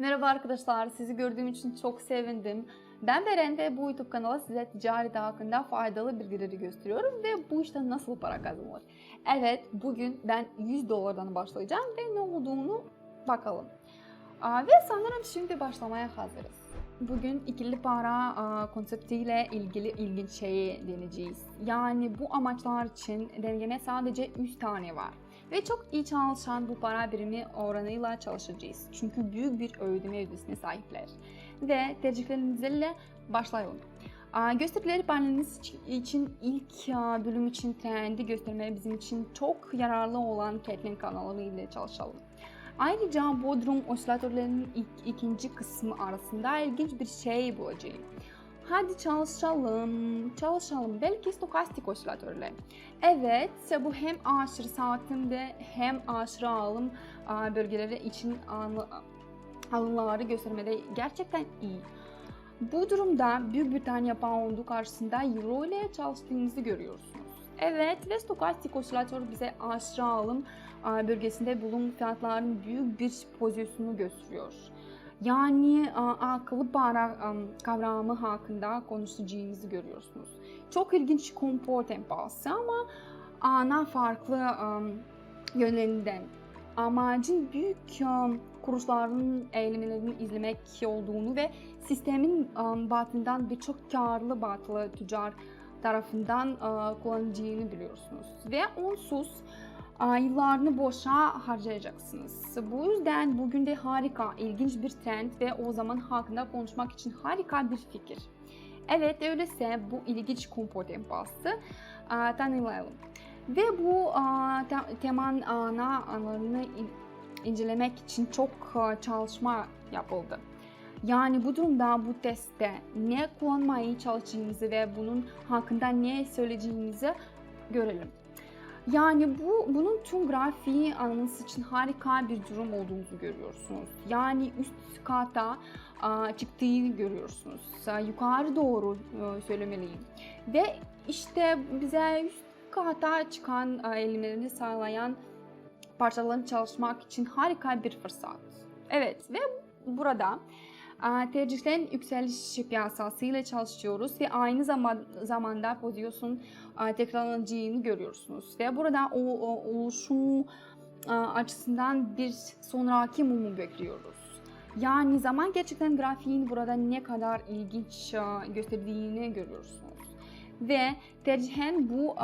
Merhaba arkadaşlar, sizi gördüğüm için çok sevindim. Ben Beren ve bu YouTube kanalı size ticareti hakkında faydalı bilgileri gösteriyorum ve bu işten nasıl para kazanılır. Evet, bugün ben 100 dolardan başlayacağım ve ne olduğunu bakalım. Ve sanırım şimdi başlamaya hazırız. Bugün ikili para konseptiyle ilgili ilginç şeyi deneyeceğiz. Yani bu amaçlar için dengeme sadece 3 tane var. Ve çok iyi çalışan bu para birimi oranıyla çalışacağız. Çünkü büyük bir ödeme ödesine sahipler. Ve tercihlerinizle başlayalım. Gösterileri paneliniz için ilk bölüm için trendi göstermeye bizim için çok yararlı olan Caitlin kanalı ile çalışalım. Ayrıca Bodrum osilatörlerinin ilk, ikinci kısmı arasında ilginç bir şey bulacağım. Hadi çalışalım, çalışalım. Belki stokastik osilatörler. Evet, bu hem aşırı saatim ve hem aşırı alım bölgeleri için alımları göstermede gerçekten iyi. Bu durumda Büyük Britanya poundu karşısında euro ile çalıştığınızı görüyorsunuz. Evet ve stokastik osilatör bize aşırı alım bölgesinde bulun fiyatların büyük bir pozisyonunu gösteriyor. Yani akıllı para kavramı hakkında konuşacağınızı görüyorsunuz. Çok ilginç kompor tempası ama ana farklı yönlerinden. Amacın büyük kuruluşların eğilimlerini izlemek olduğunu ve sistemin batından birçok karlı batılı tüccar tarafından aa, kullanıldığını biliyorsunuz. Ve onsuz aa, yıllarını boşa harcayacaksınız. Bu yüzden bugün de harika, ilginç bir trend ve o zaman hakkında konuşmak için harika bir fikir. Evet öyleyse bu ilginç kompor tempası aa, tanıyalım. Ve bu aa, te- temanın ana anlarını in- incelemek için çok çalışma yapıldı. Yani bu durumda bu testte ne kullanmayı çalıştığınızı ve bunun hakkında ne söyleyeceğinizi görelim. Yani bu bunun tüm grafiği anlaması için harika bir durum olduğunu görüyorsunuz. Yani üst kata çıktığını görüyorsunuz. Yukarı doğru e, söylemeliyim. Ve işte bize üst kata çıkan aa, eğilimlerini sağlayan parçalarını çalışmak için harika bir fırsat. Evet ve burada tercihlerin yükseliş piyasası ile çalışıyoruz ve aynı zaman, zamanda pozisyon e, tekrarlanacağını görüyorsunuz. Ve burada o, o oluşum e, açısından bir sonraki mumu bekliyoruz. Yani zaman gerçekten grafiğin burada ne kadar ilginç e, gösterdiğini görüyorsunuz. Ve tercihen bu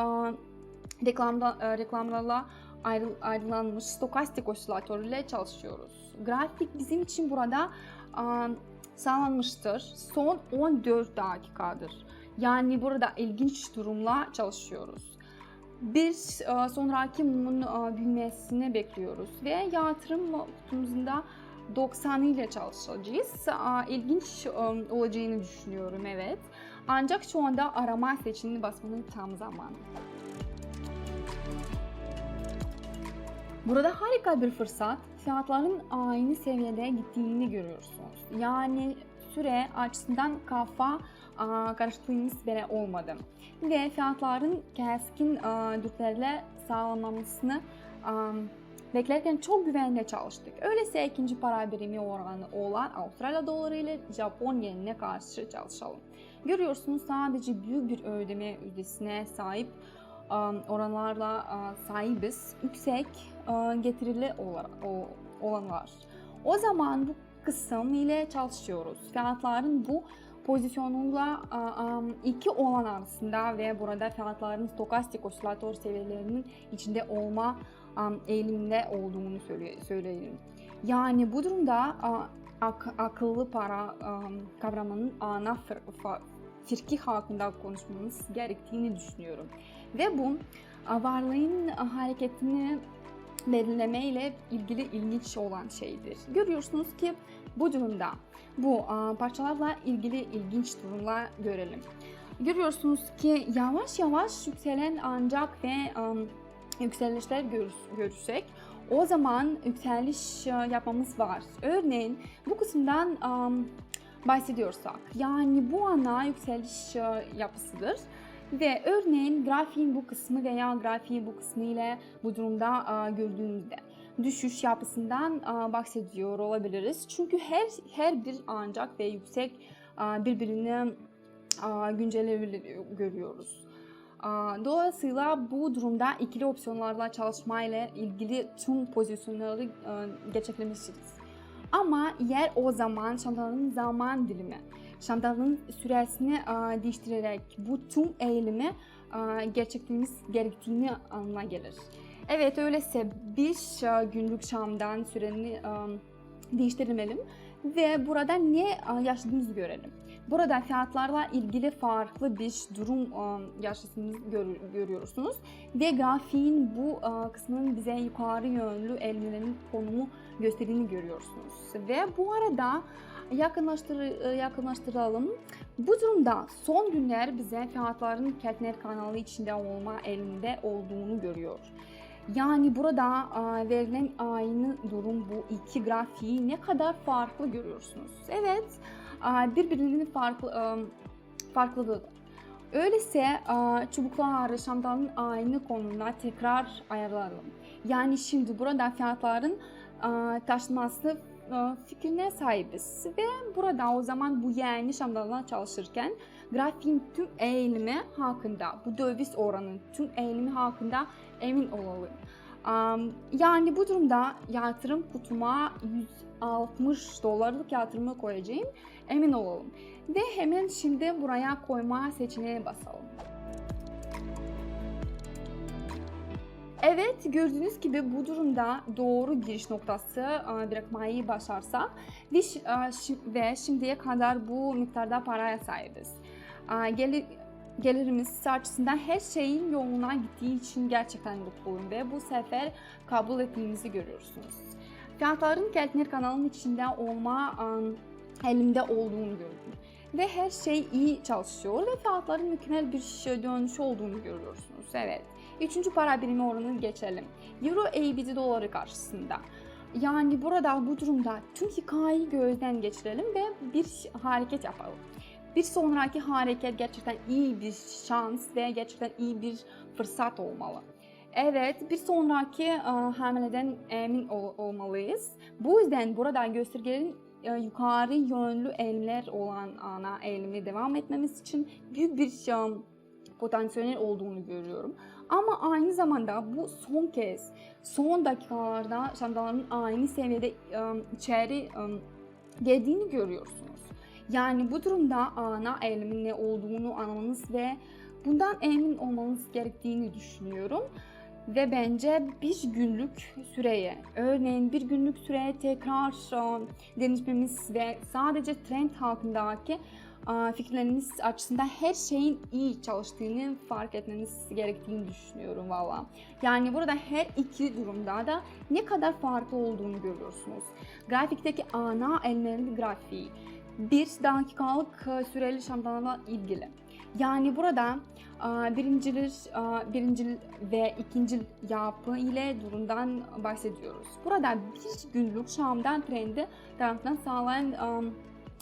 reklamda, reklamlarla ayrı- ayrılanmış stokastik osilatör ile çalışıyoruz. Grafik bizim için burada sağlanmıştır. Son 14 dakikadır. Yani burada ilginç durumla çalışıyoruz. Bir sonraki mumun büyümesini bekliyoruz ve yatırım kutumuzda 90 ile çalışacağız. İlginç olacağını düşünüyorum evet. Ancak şu anda arama seçeneğini basmanın tam zamanı. Burada harika bir fırsat. Fiyatların aynı seviyede gittiğini görüyorsunuz. Yani süre açısından kafa karıştığımız bile olmadı. Ve fiyatların keskin aa, düşüşlerle sağlanmasını beklerken çok güvenle çalıştık. Öyleyse ikinci para birimi oranı olan Avustralya doları ile Japon yenine karşı çalışalım. Görüyorsunuz sadece büyük bir ödeme ücretine sahip oranlarla sahibiz. Yüksek getirili olanlar. O zaman bu kısım ile çalışıyoruz. Fiyatların bu pozisyonuyla iki olan arasında ve burada fiyatların stokastik osilatör seviyelerinin içinde olma eğiliminde olduğunu söyle- söyleyelim. Yani bu durumda ak- akıllı para kavramının ana firki hakkında konuşmamız gerektiğini düşünüyorum. Ve bu varlığın hareketini belirleme ile ilgili ilginç olan şeydir. Görüyorsunuz ki bu durumda bu parçalarla ilgili ilginç durumlar görelim. Görüyorsunuz ki yavaş yavaş yükselen ancak ve yükselişler görürs- görürsek o zaman yükseliş yapmamız var. Örneğin bu kısımdan bahsediyorsak yani bu ana yükseliş yapısıdır. Ve örneğin grafiğin bu kısmı veya grafiğin bu kısmı ile bu durumda gördüğünüzde düşüş yapısından bahsediyor olabiliriz. Çünkü her her bir ancak ve yüksek birbirini güncellemeleri görüyoruz. Dolayısıyla bu durumda ikili opsiyonlarla çalışmayla ilgili tüm pozisyonları e, gerçekleştiririz. Ama yer o zaman şantanın zaman dilimi, şantanın süresini değiştirerek bu tüm eğilimi e, gerçekliğimiz gerektiğini anlamına gelir. Evet öyleyse bir e, günlük şamdan süreni e, değiştirelim ve burada ne yaşadığımızı görelim. Burada fiyatlarla ilgili farklı bir durum yaşadığınızı gör- görüyorsunuz ve grafiğin bu kısmının bize yukarı yönlü elmelerin konumu gösterdiğini görüyorsunuz. Ve bu arada yakınlaştır, e, yakınlaştıralım. Bu durumda son günler bize fiyatların Keltner kanalı içinde olma elinde olduğunu görüyor. Yani burada e, verilen aynı durum bu iki grafiği ne kadar farklı görüyorsunuz. Evet, e, birbirinin farklı farklılığı. Öyleyse çubuklar şamdanın aynı konumda tekrar ayarlayalım. Yani şimdi burada fiyatların taşınması fikrine sahibiz ve burada o zaman bu yeni şamdanla çalışırken grafiğin tüm eğilimi hakkında, bu döviz oranının tüm eğilimi hakkında emin olalım. Yani bu durumda yatırım kutuma 160 dolarlık yatırımı koyacağım. Emin olalım. Ve hemen şimdi buraya koyma seçeneğine basalım. Evet gördüğünüz gibi bu durumda doğru giriş noktası e, bırakmayı başarsak ve, şi- e, ve şimdiye kadar bu miktarda paraya sahibiz. E, Gelir, gelirimiz açısından her şeyin yoluna gittiği için gerçekten mutluyum ve bu sefer kabul ettiğimizi görüyorsunuz. Fiyatların Keltner kanalının içinde olma e, elimde olduğunu gördüm. Ve her şey iyi çalışıyor ve fiyatların mükemmel bir şey dönüş olduğunu görüyorsunuz. Evet. Üçüncü para birimi oranını geçelim. Euro ABD doları karşısında. Yani burada bu durumda tüm hikayeyi gözden geçirelim ve bir hareket yapalım. Bir sonraki hareket gerçekten iyi bir şans ve gerçekten iyi bir fırsat olmalı. Evet, bir sonraki e, hamleden emin ol- olmalıyız. Bu yüzden burada göstergelerin e, yukarı yönlü eğilimler olan ana eğilimi devam etmemiz için büyük bir e, potansiyel olduğunu görüyorum. Ama aynı zamanda bu son kez, son dakikalarda şandaların aynı seviyede içeri geldiğini görüyorsunuz. Yani bu durumda ana eğilimin ne olduğunu anlamanız ve bundan emin olmanız gerektiğini düşünüyorum. Ve bence bir günlük süreye, örneğin bir günlük süreye tekrar denetmemiz ve sadece trend hakkındaki fikirleriniz açısından her şeyin iyi çalıştığını fark etmeniz gerektiğini düşünüyorum valla. Yani burada her iki durumda da ne kadar farklı olduğunu görüyorsunuz. Grafikteki ana elmerli grafiği bir dakikalık e, süreli şamdanla ilgili. Yani burada e, birincil, e, birincil ve ikincil yapı ile durumdan bahsediyoruz. Burada bir günlük şamdan trendi tarafından sağlayan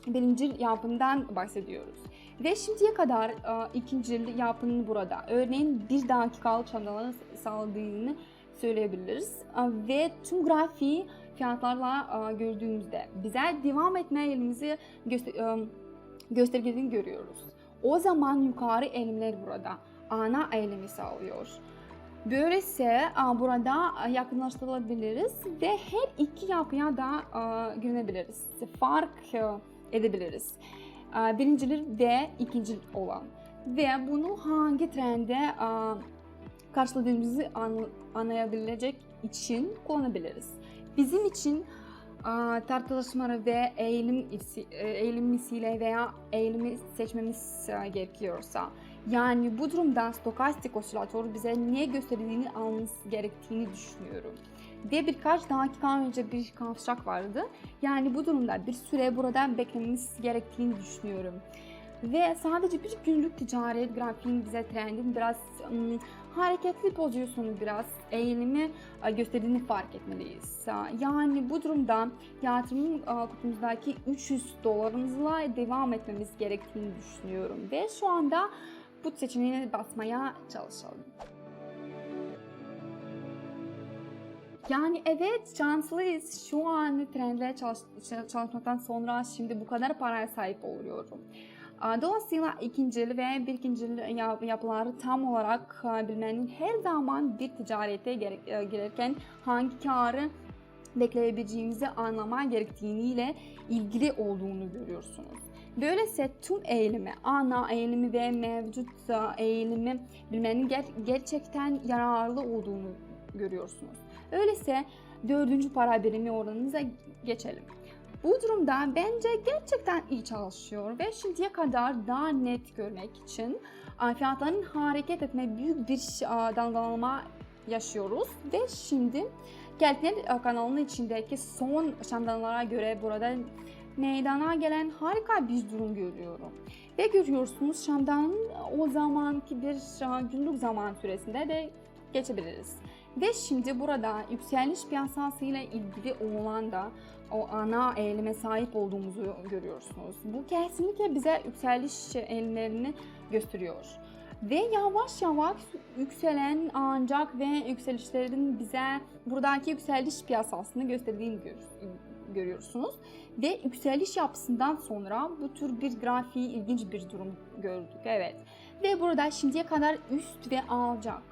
birincil yapından bahsediyoruz. Ve şimdiye kadar e, ikincil yapının burada. Örneğin bir dakikalık şamdanları sağladığını söyleyebiliriz. E, Ve tüm grafiği fiyatlarla e, gördüğümüzde bize devam etme elimizi göster e, göstergelerini görüyoruz. O zaman yukarı eğilimler burada ana eğilimi sağlıyor. Böylece e, burada yakınlaştırılabiliriz ve her iki yapıya da e, güvenebiliriz. Fark e, edebiliriz. E, Birincil ve ikinci olan. Ve bunu hangi trende e, karşıladığımızı an- anlayabilecek için kullanabiliriz. Bizim için a, tartışmaları ve eğilim, e, eğilim misiyle veya eğilimi seçmemiz e, gerekiyorsa yani bu durumda stokastik osilatör bize ne gösterdiğini almamız gerektiğini düşünüyorum. Ve birkaç dakika önce bir kavşak vardı. Yani bu durumda bir süre burada beklememiz gerektiğini düşünüyorum. Ve sadece bir günlük ticaret grafiğin bize trendin biraz ım, hareketli pozisyonu biraz eğilimi e, gösterdiğini fark etmeliyiz. Yani bu durumda yatırım e, kutumuzdaki 300 dolarımızla devam etmemiz gerektiğini düşünüyorum. Ve şu anda bu seçeneğe basmaya çalışalım. Yani evet şanslıyız. Şu an trendle çalış, çalışmaktan sonra şimdi bu kadar paraya sahip oluyorum. Dolayısıyla ikincil ve bir ikincil yapıları tam olarak bilmenin her zaman bir ticarete girerken hangi karı bekleyebileceğimizi anlamaya gerektiğiyle ilgili olduğunu görüyorsunuz. Böylece tüm eğilimi, ana eğilimi ve mevcut eğilimi bilmenin ger- gerçekten yararlı olduğunu görüyorsunuz. Öyleyse dördüncü para birimi oranımıza geçelim. Bu durumda bence gerçekten iyi çalışıyor ve şimdiye kadar daha net görmek için fiyatların hareket etme büyük bir dalgalanma yaşıyoruz ve şimdi Geltner kanalının içindeki son şamdanlara göre burada meydana gelen harika bir durum görüyorum. Ve görüyorsunuz Şam'dan o zamanki bir günlük zaman süresinde de geçebiliriz. Ve şimdi burada yükseliş piyasasıyla ilgili olan da o ana eğilime sahip olduğumuzu görüyorsunuz. Bu kesinlikle bize yükseliş eğilimlerini gösteriyor. Ve yavaş yavaş yükselen ancak ve yükselişlerin bize buradaki yükseliş piyasasını gösterdiğini görüyorsunuz. Ve yükseliş yapısından sonra bu tür bir grafiği ilginç bir durum gördük. Evet. Ve burada şimdiye kadar üst ve alçak,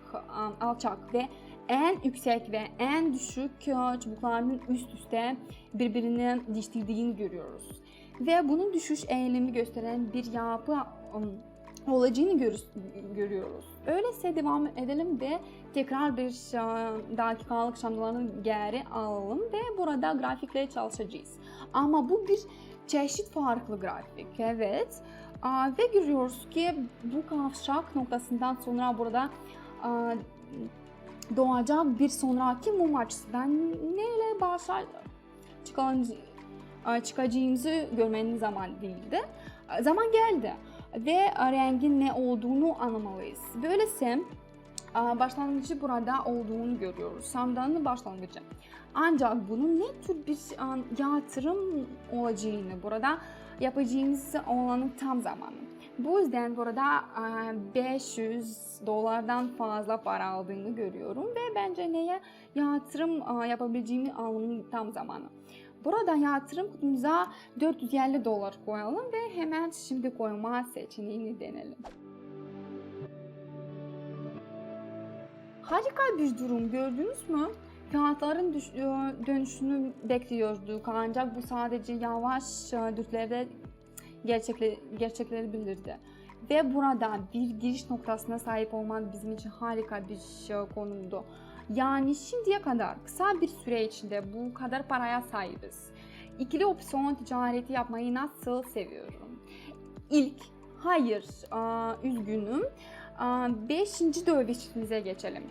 alçak ve en yüksek ve en düşük çubuklarının üst üste birbirini değiştirdiğini görüyoruz. Ve bunun düşüş eğilimi gösteren bir yapı olacağını gör, görüyoruz. Öyleyse devam edelim ve tekrar bir dakikalık şamdaların geri alalım ve burada grafikle çalışacağız. Ama bu bir çeşit farklı grafik. Evet. Ve görüyoruz ki bu kavşak noktasından sonra burada doğacak bir sonraki mum açısından neyle başlar çıkacağımızı görmenin zaman değildi. Zaman geldi ve rengin ne olduğunu anlamalıyız. Böylece başlangıcı burada olduğunu görüyoruz. Samdanın başlangıcı. Ancak bunun ne tür bir yatırım olacağını burada yapacağımız olanın tam zamanı. Bu yüzden burada 500 dolardan fazla para aldığını görüyorum ve bence neye yatırım yapabileceğimi alımın tam zamanı. Burada yatırım kutumuza 450 dolar koyalım ve hemen şimdi koyma seçeneğini denelim. Harika bir durum gördünüz mü? Fiyatların düş- dönüşünü bekliyorduk ancak bu sadece yavaş dürtlerde gerçekle, gerçekleri bildirdi. Ve burada bir giriş noktasına sahip olmak bizim için harika bir konumdu. Yani şimdiye kadar kısa bir süre içinde bu kadar paraya sahibiz. İkili opsiyon ticareti yapmayı nasıl seviyorum? İlk, hayır, üzgünüm. Beşinci dövüşümüze geçelim.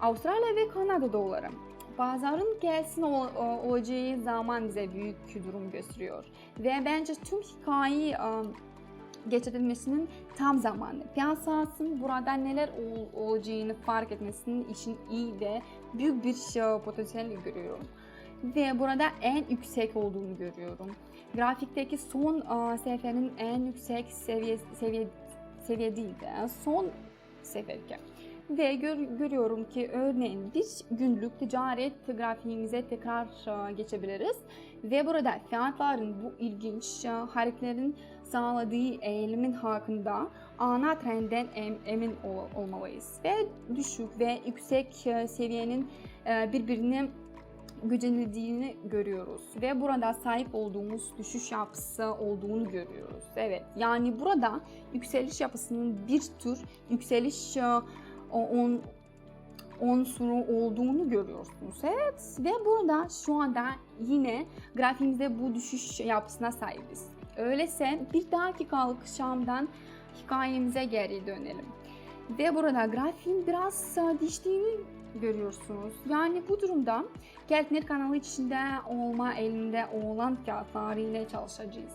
Avustralya ve Kanada doları. Pazarın gelsin olacağı zaman bize büyük durum gösteriyor. Ve bence tüm hikayeyi geçirilmesinin tam zamanı. Piyasasının burada neler ol, olacağını fark etmesinin için iyi ve büyük bir şey, potansiyel görüyorum. Ve burada en yüksek olduğunu görüyorum. Grafikteki son uh, seferin en yüksek seviye, seviye, seviye değil de son seferki. Ve gör, görüyorum ki örneğin bir günlük ticaret grafiğimize tekrar uh, geçebiliriz. Ve burada fiyatların bu ilginç uh, hareketlerin sağladığı eğilimin hakkında ana trenden emin ol olmalıyız. Ve düşük ve yüksek e, seviyenin e, birbirini gücenildiğini görüyoruz ve burada sahip olduğumuz düşüş yapısı olduğunu görüyoruz. Evet yani burada yükseliş yapısının bir tür yükseliş e, on, unsuru olduğunu görüyorsunuz. Evet ve burada şu anda yine grafiğimizde bu düşüş yapısına sahibiz. Öyleyse bir dakikalık Şam'dan hikayemize geri dönelim. Ve burada grafiğin biraz değiştiğini görüyorsunuz. Yani bu durumda Keltner kanalı içinde olma elinde olan fiyatlarıyla çalışacağız.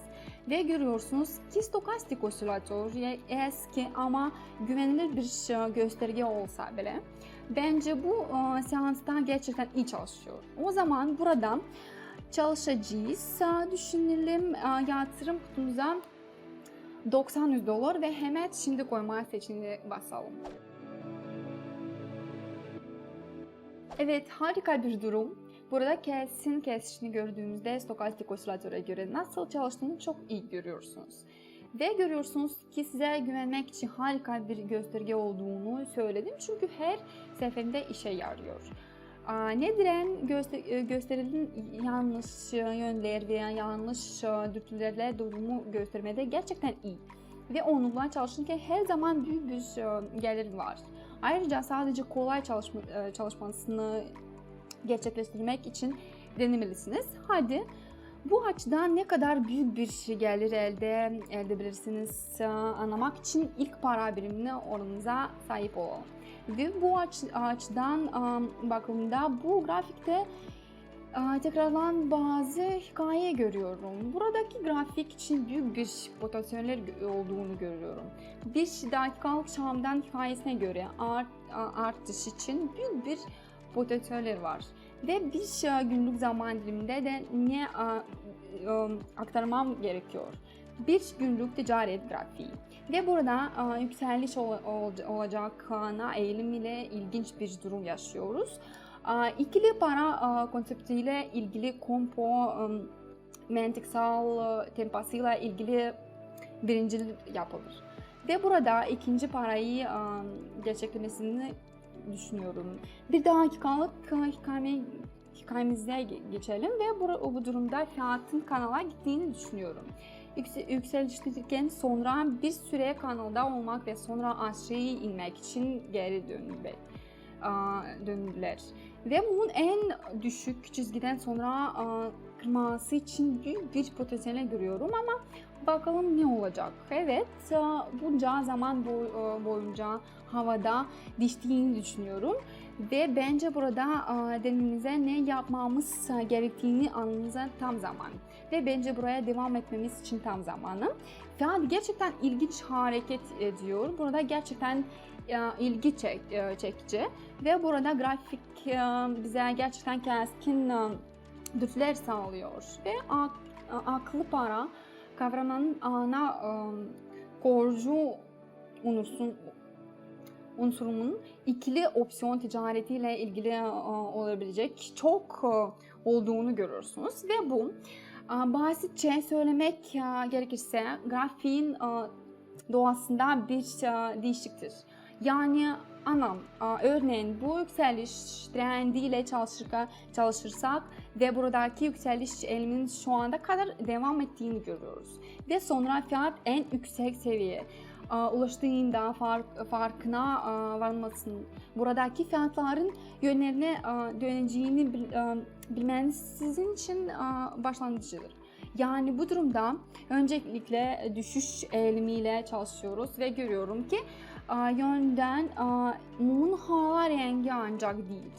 Ve görüyorsunuz ki stokastik osilatör eski ama güvenilir bir gösterge olsa bile bence bu seansta gerçekten iyi çalışıyor. O zaman burada çalışacağız. Düşünelim yatırım kutumuza 90 dolar ve hemen şimdi koyma seçeneğine basalım. Evet harika bir durum. Burada kesin kesişini gördüğümüzde stokastik osilatöre göre nasıl çalıştığını çok iyi görüyorsunuz. Ve görüyorsunuz ki size güvenmek için harika bir gösterge olduğunu söyledim. Çünkü her seferinde işe yarıyor. Aa, Nadiren göster e, gösterilen yanlış yönler veya yanlış e, dürtülerle durumu göstermede gerçekten iyi. Ve onunla çalışırken her zaman büyük bir e, gelir var. Ayrıca sadece kolay çalışma, çalışmasını gerçekleştirmek için denemelisiniz. Hadi bu açıdan ne kadar büyük bir gelir elde edebilirsiniz e, anlamak için ilk para birimine oranınıza sahip olalım. Ve bu aç, açıdan e, bakımda bu grafikte e, tekrarlanan bazı hikaye görüyorum. Buradaki grafik için büyük bir potansiyel olduğunu görüyorum. Bir dakikalık Şam'dan hikayesine göre art, artış için büyük bir potansiyel var. Ve bir e, günlük zaman diliminde de ne e, e, aktarmam gerekiyor? Bir günlük ticaret grafiği. Ve burada yükseliş ol, ol, olacağına eğilim ile ilginç bir durum yaşıyoruz. İkili para konseptiyle ilgili kompo e, mantıksal e, tempasıyla ilgili birincil yapılır. Ve burada ikinci parayı e, gerçeklemesini düşünüyorum. Bir dakikalık hikayeme, hikayemize geçelim ve bu, bu durumda fiyatın kanala gittiğini düşünüyorum. Yüksel, yükseliştirirken sonra bir süre kanalda olmak ve sonra aşağı inmek için geri döndüler. döndüler. Ve bunun en düşük çizgiden sonra kırması için büyük bir potansiyel görüyorum ama bakalım ne olacak. Evet bunca zaman boyunca havada diştiğini düşünüyorum. Ve bence burada denimize ne yapmamız gerektiğini anlamamıza tam zaman. Ve bence buraya devam etmemiz için tam zamanı. Fiyat gerçekten ilginç hareket ediyor. Burada gerçekten ilgi çek, çekici. Ve burada grafik bize gerçekten keskin dürtüler sağlıyor. Ve aklı para kavramının ana korcu unsursun unsurunun ikili opsiyon ticaretiyle ilgili e, olabilecek çok e, olduğunu görürsünüz ve bu basitçe söylemek gerekirse grafiğin doğasında bir değişiktir. Yani anlam, örneğin bu yükseliş trendiyle çalışırsak ve buradaki yükseliş eğiliminin şu anda kadar devam ettiğini görüyoruz. Ve sonra fiyat en yüksek seviye ulaştığında fark, farkına varmasın. Buradaki fiyatların yönlerine döneceğini bilmeniz sizin için başlangıcıdır. Yani bu durumda öncelikle düşüş eğilimiyle çalışıyoruz ve görüyorum ki yönden mumun hala rengi ancak değil.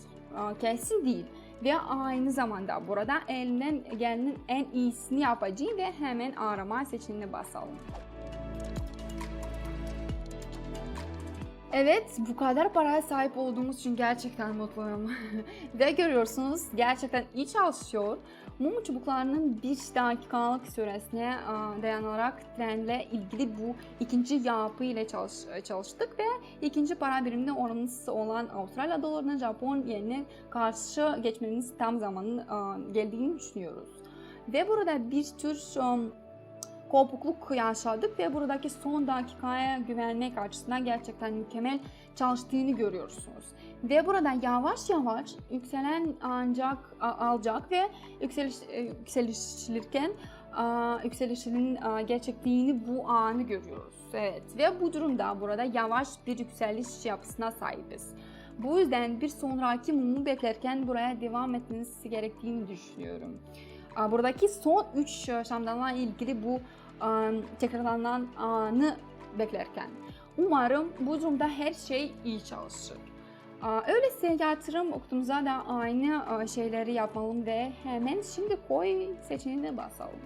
Kesin değil. Ve aynı zamanda burada elinden gelenin en iyisini yapacağım ve hemen arama seçeneğine basalım. Evet, bu kadar paraya sahip olduğumuz için gerçekten mutluyum. Ve görüyorsunuz gerçekten iyi çalışıyor. Mum çubuklarının bir dakikalık süresine dayanarak trendle ilgili bu ikinci yapı ile çalış, çalıştık ve ikinci para birimine oranlısı olan Avustralya dolarına Japon yenine karşı geçmemiz tam zamanın geldiğini düşünüyoruz. Ve burada bir tür kopukluk yaşadık ve buradaki son dakikaya güvenmek açısından gerçekten mükemmel çalıştığını görüyorsunuz. Ve burada yavaş yavaş yükselen ancak alacak ve yükseliş, e, yükselişlirken yükselişinin gerçekliğini bu anı görüyoruz. Evet ve bu durumda burada yavaş bir yükseliş yapısına sahibiz. Bu yüzden bir sonraki mumu beklerken buraya devam etmeniz gerektiğini düşünüyorum. Buradaki son 3 şamdanla ilgili bu tekrarlanan anı beklerken. Umarım bu durumda her şey iyi çalışır. Öyleyse yatırım okutumuza da aynı şeyleri yapalım ve hemen şimdi koy seçeneğine basalım.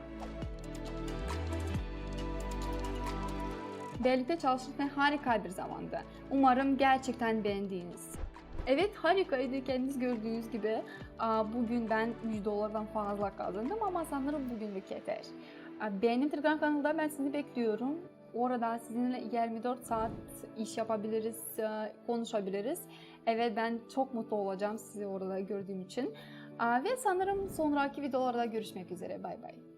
Birlikte çalışırken harika bir zamandı. Umarım gerçekten beğendiğiniz. Evet harikaydı kendiniz gördüğünüz gibi. Bugün ben 100 dolardan fazla kazandım ama sanırım bugünlük yeter. Benim Telegram kanalında ben sizi bekliyorum. Orada sizinle 24 saat iş yapabiliriz, konuşabiliriz. Evet ben çok mutlu olacağım sizi orada gördüğüm için. Ve sanırım sonraki videolarda görüşmek üzere. Bay bay.